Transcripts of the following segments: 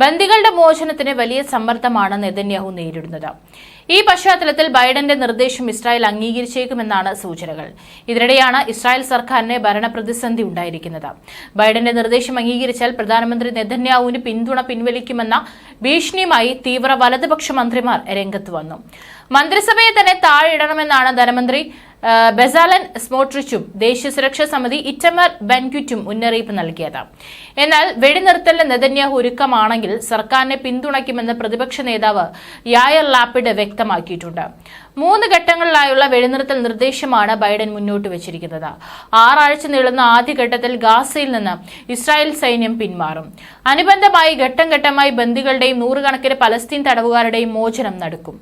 ബന്ദികളുടെ മോചനത്തിന് വലിയ സമ്മർദ്ദമാണ് നെതന്യാഹു നേരിടുന്നത്. ഈ പശ്ചാത്തലത്തിൽ ബൈഡന്റെ നിർദ്ദേശം ഇസ്രായേൽ അംഗീകരിച്ചേക്കുമെന്നാണ് സൂചനകൾ. ഇതിനിടെയാണ് ഇസ്രായേൽ സർക്കാരിന് ഭരണപ്രതിസന്ധി ഉണ്ടായിരിക്കുന്നത്. ബൈഡന്റെ നിർദ്ദേശം അംഗീകരിച്ചാൽ പ്രധാനമന്ത്രി നെതന്യാഹുവിന് പിന്തുണ പിൻവലിക്കുമെന്ന ഭീഷണിയുമായി തീവ്ര വലതുപക്ഷ മന്ത്രിമാർ രംഗത്ത് വന്നു. മന്ത്രിസഭയെ തന്നെ താഴെയിടണമെന്നാണ് ധനമന്ത്രി ബെസാലൻ സ്മോട്രിച്ചും ദേശീയ സുരക്ഷാ സമിതി ഇറ്റമർ ബെൻക്യുറ്റും മുന്നറിയിപ്പ് നൽകിയത്. എന്നാൽ വെടിനിർത്തലിന് നെതന്യാഹു ഒരുക്കമാണെങ്കിൽ സർക്കാരിനെ പിന്തുണയ്ക്കുമെന്ന് പ്രതിപക്ഷ നേതാവ് യായർ ലാപ്പിഡ് വ്യക്തമാക്കിയിട്ടുണ്ട്. മൂന്ന് ഘട്ടങ്ങളിലായുള്ള വെടിനിർത്തൽ നിർദ്ദേശമാണ് ബൈഡൻ മുന്നോട്ട് വച്ചിരിക്കുന്നത്. ആറാഴ്ച നീളുന്ന ആദ്യഘട്ടത്തിൽ ഗാസയിൽ നിന്ന് ഇസ്രായേൽ സൈന്യം പിന്മാറും. അനുബന്ധമായി ഘട്ടം ഘട്ടമായി ബന്ദികളുടെയും നൂറുകണക്കിന് പലസ്തീൻ തടവുകാരുടെയും മോചനം നടക്കും.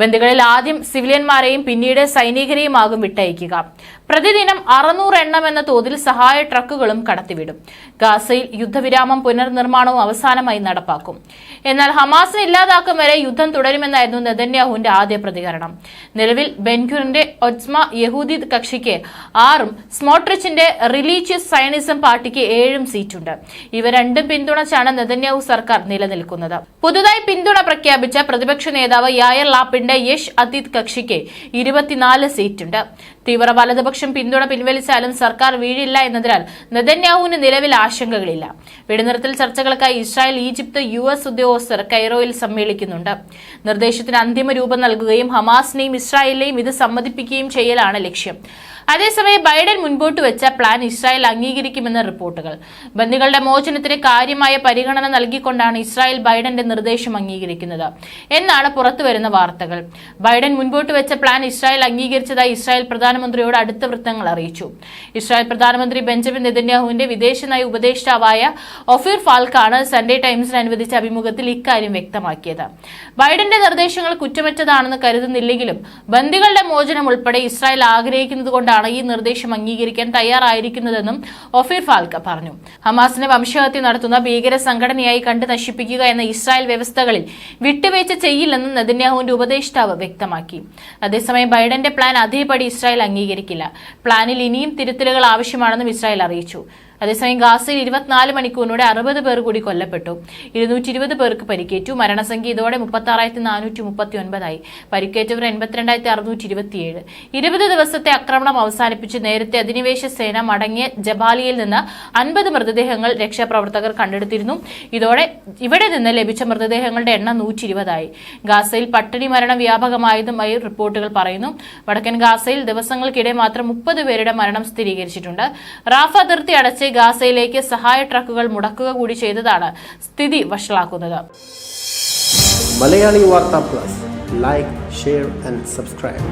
ബന്ദികളിൽ ആദ്യം സിവിലിയന്മാരെയും പിന്നീട് സൈനികരെയുമാകും വിട്ടയക്കുക. പ്രതിദിനം അറുന്നൂറ് എണ്ണം എന്ന തോതിൽ സഹായ ട്രക്കുകളും കടത്തിവിടും. ഗാസയിൽ യുദ്ധവിരാമം പുനർനിർമ്മാണവും അവസാനമായി നടപ്പാക്കും. എന്നാൽ ഹമാസിനെ ഇല്ലാതാക്കും വരെ യുദ്ധം തുടരുമെന്നായിരുന്നു നെതന്യാഹുവിന്റെ ആദ്യ പ്രതികരണം. നിലവിൽ ബെൻഖുറിന്റെ ഒജ്മ യഹൂദി കക്ഷിക്ക് ആറും സ്മോട്രിച്ചിന്റെ റിലീജിയസ് സയനിസം പാർട്ടിക്ക് ഏഴും സീറ്റുണ്ട്. ഇവ രണ്ടും പിന്തുണച്ചാണ് നെതന്യാഹു സർക്കാർ നിലനിൽക്കുന്നത്. പുതുതായി പിന്തുണ പ്രഖ്യാപിച്ച പ്രതിപക്ഷ നേതാവ് യായർ ലാപ്പിന്റെ യഷ് അതീത് കക്ഷിക്ക് ഇരുപത്തിനാല് സീറ്റുണ്ട്. തീവ്ര വലതുപക്ഷം പിന്തുണ പിൻവലിച്ചാലും സർക്കാർ വീഴില്ല എന്നതിനാൽ നെതന്യാഹുവിന് നിലവിൽ ആശങ്കകളില്ല. വെടിനിർത്തൽ ചർച്ചകൾക്കായി ഇസ്രായേൽ ഈജിപ്ത് യു എസ് ഉദ്യോഗസ്ഥർ കൈറോയിൽ സമ്മേളിക്കുന്നുണ്ട്. നിർദ്ദേശത്തിന് അന്തിമ രൂപം നൽകുകയും ഹമാസിനെയും ഇസ്രായേലിനെയും ഇത് സമ്മതിപ്പിക്കുകയും ചെയ്യലാണ് ലക്ഷ്യം. അതേസമയം ബൈഡൻ മുൻപോട്ട് വെച്ച പ്ലാൻ ഇസ്രായേൽ അംഗീകരിക്കുമെന്ന റിപ്പോർട്ടുകൾ. ബന്ദികളുടെ മോചനത്തിന് കാര്യമായ പരിഗണന നൽകിക്കൊണ്ടാണ് ഇസ്രായേൽ ബൈഡന്റെ നിർദ്ദേശം അംഗീകരിക്കുന്നത്. എന്നാണ് പുറത്തുവരുന്ന വാർത്തകൾ. ബൈഡൻ മുൻപോട്ട് വെച്ച പ്ലാൻ ഇസ്രായേൽ അംഗീകരിച്ചതായി ഇസ്രായേൽ പ്രധാനമന്ത്രിയോട് അടുത്ത വൃത്തങ്ങൾ അറിയിച്ചു. ഇസ്രായേൽ പ്രധാനമന്ത്രി ബെഞ്ചമിൻ നെതന്യാഹുവിന്റെ വിദേശ നയ ഉപദേഷ്ടാവായ ഒഫീർ ഫാൽക്കാണ് സൺഡേ ടൈംസിന് അനുവദിച്ച അഭിമുഖത്തിൽ ഇക്കാര്യം വ്യക്തമാക്കിയത്. ബൈഡന്റെ നിർദ്ദേശങ്ങൾ കുറ്റമറ്റതാണെന്ന് കരുതുന്നില്ലെങ്കിലും ബന്ദികളുടെ മോചനം ഉൾപ്പെടെ ഇസ്രായേൽ ആഗ്രഹിക്കുന്നത് കൊണ്ടാണ് ഈ നിർദ്ദേശം അംഗീകരിക്കാൻ തയ്യാറായിരിക്കുന്നതെന്നും ഒഫീർ ഫാൽക്ക പറഞ്ഞു. ഹമാസിനെ വംശഹത്യ നടത്തുന്ന ഭീകര സംഘടനയായി കണ്ട് നശിപ്പിക്കുക എന്ന ഇസ്രായേൽ വ്യവസ്ഥകളിൽ വിട്ടുവീഴ്ച ചെയ്യില്ലെന്നും നെതന്യാഹുവിന്റെ ഉപദേഷ്ടാവ് വ്യക്തമാക്കി. അതേസമയം ബൈഡന്റെ പ്ലാൻ അതേപടി ഇസ്രായേൽ അംഗീകരിക്കില്ല. പ്ലാനിൽ ഇനിയും തിരുത്തലുകൾ ആവശ്യമാണെന്നും ഇസ്രായേൽ അറിയിച്ചു. അതേസമയം ഗാസയിൽ ഇരുപത്തിനാല് മണിക്കൂറിനൂടെ അറുപത് പേർ കൂടി കൊല്ലപ്പെട്ടു. ഇരുന്നൂറ്റി ഇരുപത് പേർക്ക് പരിക്കേറ്റു. മരണസംഖ്യ ഇതോടെ മുപ്പത്തി ആറായിരത്തി നാനൂറ്റി മുപ്പത്തി ഒൻപതായി പരിക്കേറ്റവർ എൺപത്തിരണ്ടായിരത്തി അറുന്നൂറ്റി ഇരുപത്തിയേഴ് ഇരുപത് ദിവസത്തെ ആക്രമണം അവസാനിപ്പിച്ച് നേരത്തെ അധിനിവേശ സേന മടങ്ങിയ ജബാലിയിൽ നിന്ന് അൻപത് മൃതദേഹങ്ങൾ രക്ഷാപ്രവർത്തകർ കണ്ടെടുത്തിരുന്നു. ഇതോടെ ഇവിടെ നിന്ന് ലഭിച്ച മൃതദേഹങ്ങളുടെ എണ്ണം നൂറ്റി ഇരുപതായി ഗാസയിൽ പട്ടിണി മരണം വ്യാപകമായതുമായി റിപ്പോർട്ടുകൾ പറയുന്നു. വടക്കൻ ഗാസയിൽ ദിവസങ്ങൾക്കിടെ മാത്രം മുപ്പത് പേരുടെ മരണം സ്ഥിരീകരിച്ചിട്ടുണ്ട്. റാഫ് അതിർത്തി അടച്ച് ഗാസയിലേക്ക് സഹായ ട്രക്കുകൾ മുടക്കുക കൂടി ചെയ്തതാണ് സ്ഥിതി വഷളാക്കുന്നത്. Malayali Vartha plus. Like share and subscribe